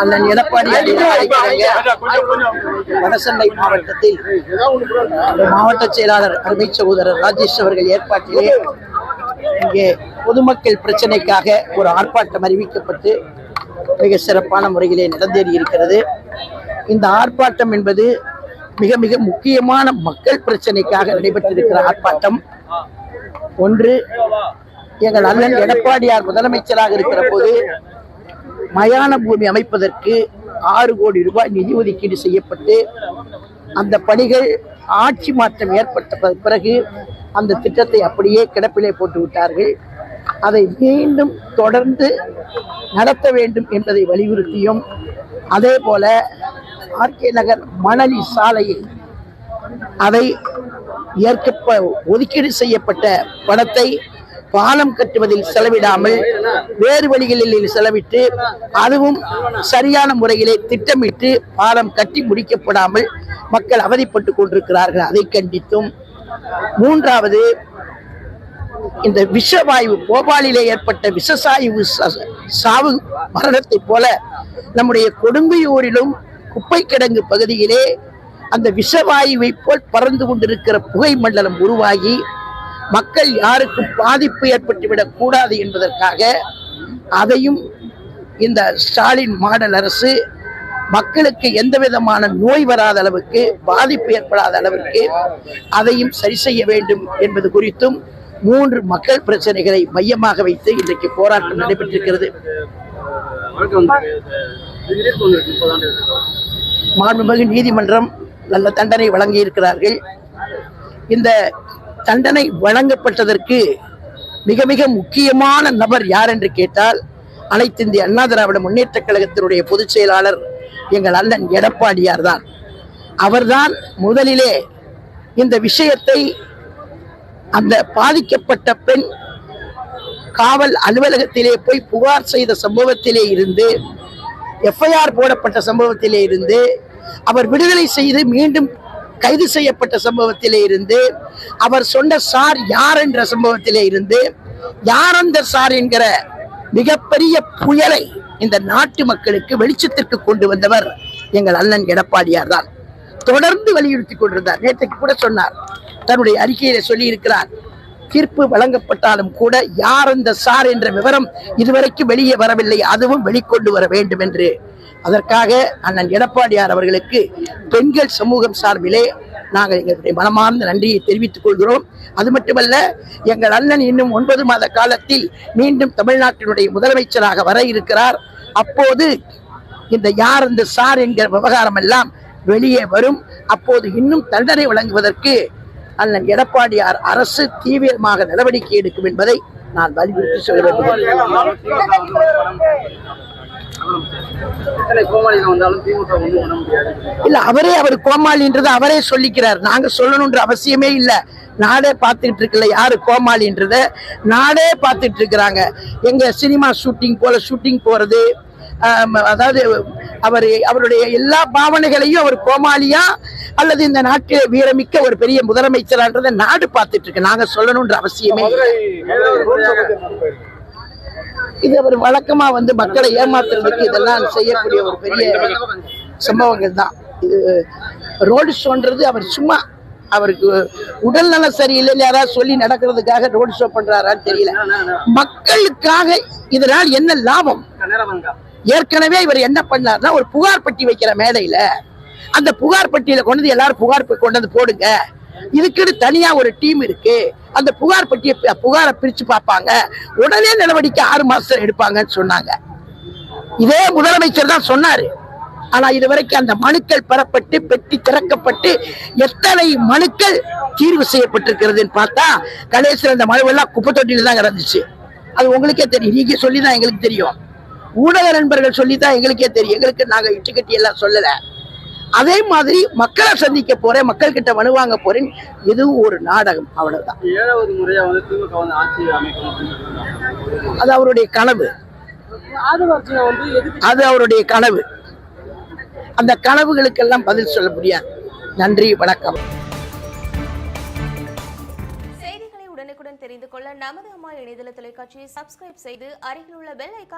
அண்ணன் எடப்பாடி வடசென்னை மாவட்டத்தில் மாவட்ட செயலாளர் அருமை சகோதரர் ராஜேஷ் அவர்கள் ஏற்பாட்டிலே இங்கே பொதுமக்கள் பிரச்சனைக்காக ஒரு ஆர்ப்பாட்டம் அறிவிக்கப்பட்டு மிக சிறப்பான முறையிலே நடந்தேறி இருக்கிறது. இந்த ஆர்ப்பாட்டம் என்பது மிக மிக முக்கியமான மக்கள் பிரச்சனைக்காக நடைபெற்றிருக்கிற ஆர்ப்பாட்டம். ஒன்று எங்கள் அண்ணன் எடப்பாடியார் முதலமைச்சராக இருக்கிற போது மயான பூமி அமைப்பதற்கு ஆறு கோடி ரூபாய் நிதி ஒதுக்கீடு செய்யப்பட்டு அந்த பணிகள் ஆட்சி மாற்றம் ஏற்பட்ட பிறகு அந்த திட்டத்தை அப்படியே கிடப்பிலே போட்டு விட்டார்கள். அதை மீண்டும் தொடர்ந்து நடத்த வேண்டும் என்பதை வலியுறுத்தியும் அதே போல ஆர்கே நகர் மணலி சாலையை அதை ஏற்கப்ப ஒதுக்கீடு செய்யப்பட்ட பணத்தை பாலம் கட்டுவதில் செலவிடாமல் வேறு வழிகளில் செலவிட்டு அதுவும் சரியான முறையிலே திட்டமிட்டு பாலம் கட்டி முடிக்கப்படாமல் மக்கள் அவதிப்பட்டு கொண்டிருக்கிறார்கள். அதை கண்டித்தும் மூன்றாவது இந்த விஷவாயு போபாலிலே ஏற்பட்ட விஷசாயு ச- சாவு மரணத்தைப் போல நம்முடைய கொடுங்கையூரிலும் குப்பை கிடங்கு பகுதியிலே அந்த விஷவாயுவை போல் பறந்து கொண்டிருக்கிற புகை மண்டலம் உருவாகி மக்கள் யாருக்கும் பாதிப்பு ஏற்பட்டுவிடக் கூடாது என்பதற்காக அதையும் இந்த ஸ்டாலின் மாடல் அரசு மக்களுக்கு எந்த விதமான நோய் வராத அளவுக்கு பாதிப்பு ஏற்படாத அளவிற்கு அதையும் சரி செய்ய வேண்டும் என்பது குறித்தும் மூன்று மக்கள் பிரச்சனைகளை மையமாக வைத்து இன்றைக்கு போராட்டம் நடைபெற்றிருக்கிறது. மாண்புமிகு நீதிமன்றம் நல்ல தண்டனை வழங்கி இருக்கிறார்கள் இந்த தண்டனை வழங்கப்பட்டதற்கு மிக மிக முக்கியமான நபர் யார் என்று கேட்டால் அனைத்து இந்திய அண்ணா திராவிட முன்னேற்ற கழகத்தினுடைய பொதுச் செயலாளர் எங்கள் அண்ணன் எடப்பாடியார் தான். அவர்தான் முதலிலே இந்த விஷயத்தை அந்த பாதிக்கப்பட்ட பெண் காவல் அலுவலகத்திலே போய் புகார் செய்த சம்பவத்திலே இருந்து எஃப்ஐஆர் போடப்பட்ட சம்பவத்திலே இருந்து அவர் விடுதலை செய்து மீண்டும் கைது செய்யப்பட்ட சம்பவத்திலே இருந்து அவர் சொன்ன சார் யார் என்ற சம்பவத்திலே இருந்து யார் அந்த சார் என்கிற மிகப்பெரிய புயலை இந்த நாட்டு மக்களுக்கு வெளிச்சத்திற்கு கொண்டு வந்தவர் எங்கள் அண்ணன் எடப்பாடியார் தான். தொடர்ந்து வலியுறுத்தி கொண்டிருந்தார். நேற்றைக்கு கூட சொன்னார். தன்னுடைய அறிக்கையில சொல்லி இருக்கிறார் தீர்ப்பு வழங்கப்பட்டாலும் கூட யார் அந்த சார் என்ற விவரம் இதுவரைக்கும் வெளியே வரவில்லை. அதுவும் வெளிக்கொண்டு வர வேண்டும் என்று அதற்காக அண்ணன் எடப்பாடியார் அவர்களுக்கு பெண்கள் சமூகம் சார்பிலே நாங்கள் எங்களுடைய மனமார்ந்த நன்றியை தெரிவித்துக் கொள்கிறோம். அது மட்டுமல்ல எங்கள் அண்ணன் இன்னும் ஒன்பது மாத காலத்தில் மீண்டும் தமிழ்நாட்டினுடைய முதலமைச்சராக வர இருக்கிறார். அப்போது இந்த யார் இந்த சார் என்கிற விவகாரம் எல்லாம் வெளியே வரும். அப்போது இன்னும் தண்டனை வழங்குவதற்கு அண்ணன் எடப்பாடியார் அரசு தீவிரமாக நடவடிக்கை எடுக்கும் என்பதை நான் வலியுறுத்தி சொல்ல வேண்டும். எத்தனை கோமாளிகள் வந்தாலும் திமுக ஒண்ணும் பண்ண முடியாது. இல்ல அவரே அவர் கோமாளின்றதை அவரே சொல்லிக்கிறார். நாங்க சொல்லணும்ன்ற அவசியமே இல்ல. நாடே பார்த்துட்டு இருக்குல்ல யாரு கோமாளின்றத நாடே பார்த்துட்டு இருக்கிறாங்க. எங்க சினிமா ஷூட்டிங் போல ஷூட்டிங் போறது அதாவது அவர் அவருடைய எல்லா பாவனைகளையும் அவர் கோமாளியா அல்லது இந்த நாட்டில் வீரமிக்க ஒரு பெரிய முதலமைச்சரான்றதை நாடு பார்த்துட்டு இருக்கு. நாங்க சொல்லணும்ன்ற அவசியமே இது அவர் வழக்கமா வந்து மக்களை ஏமாத்துறதுக்கு இதெல்லாம் செய்யக்கூடிய ஒரு பெரிய சம்பவங்கள் தான். இது ரோடு ஷோன்றது அவர் சும்மா அவருக்கு உடல் நலம் சரியில்லைன்னு யாராவது சொல்லி நடக்கிறதுக்காக ரோடு ஷோ பண்றாரான்னு தெரியல. மக்களுக்காக இதனால் என்ன லாபம்? ஏற்கனவே இவர் என்ன பண்ணார்னா ஒரு புகார் பட்டி வைக்கிற மேடையில அந்த புகார் பட்டியல கொண்டு வந்து எல்லாரும் புகார் கொண்டு வந்து போடுங்க. இதுக்குன்னு தனியா ஒரு டீம் இருக்கு. அந்த புகார் பற்றிய புகாரை பிரிச்சு பார்ப்பாங்க. உடனே நடவடிக்கை ஆறு மாசத்துல எடுப்பாங்கன்னு சொன்னாங்க. இதே முதலமைச்சர் தான் சொன்னாரு. ஆனா இதுவரைக்கும் அந்த மனுக்கள் பெறப்பட்டு பெட்டி திறக்கப்பட்டு எத்தனை மனுக்கள் தீர்வு செய்யப்பட்டிருக்கிறதுன்னு பார்த்தா கடைசியில் அந்த மனுவெல்லாம் குப்பை தொட்டியில் தான் கிடந்துச்சு. அது உங்களுக்கே தெரியும். நீங்க சொல்லி தான் எங்களுக்கு தெரியும். ஊடக நண்பர்கள் சொல்லி தான் எங்களுக்கே தெரியும். எங்களுக்கு நாங்க இட்டுக்கட்டி எல்லாம் சொல்லலை. அதே மாதிரி மக்களை சந்திக்க போறேன் மக்கள் கிட்ட மனு வாங்க போறேன். இதுவும் ஒரு நாடகம் அவ்வளவுதான். ஏழாவது முறையா வந்து திமுக வந்து ஆட்சி அமைக்கணும். அது அவருடைய கனவு. அது அவருடைய கனவு. அந்த கனவுகளுக்கெல்லாம் பதில் சொல்ல முடியாது. நன்றி வணக்கம். செய்திகளை உடனுக்குடன் தெரிந்து கொள்ள நமது அம்மா இணையதள தொலைக்காட்சியை சப்ஸ்கிரைப் செய்து அருகில் உள்ள பெல் ஐக்கான்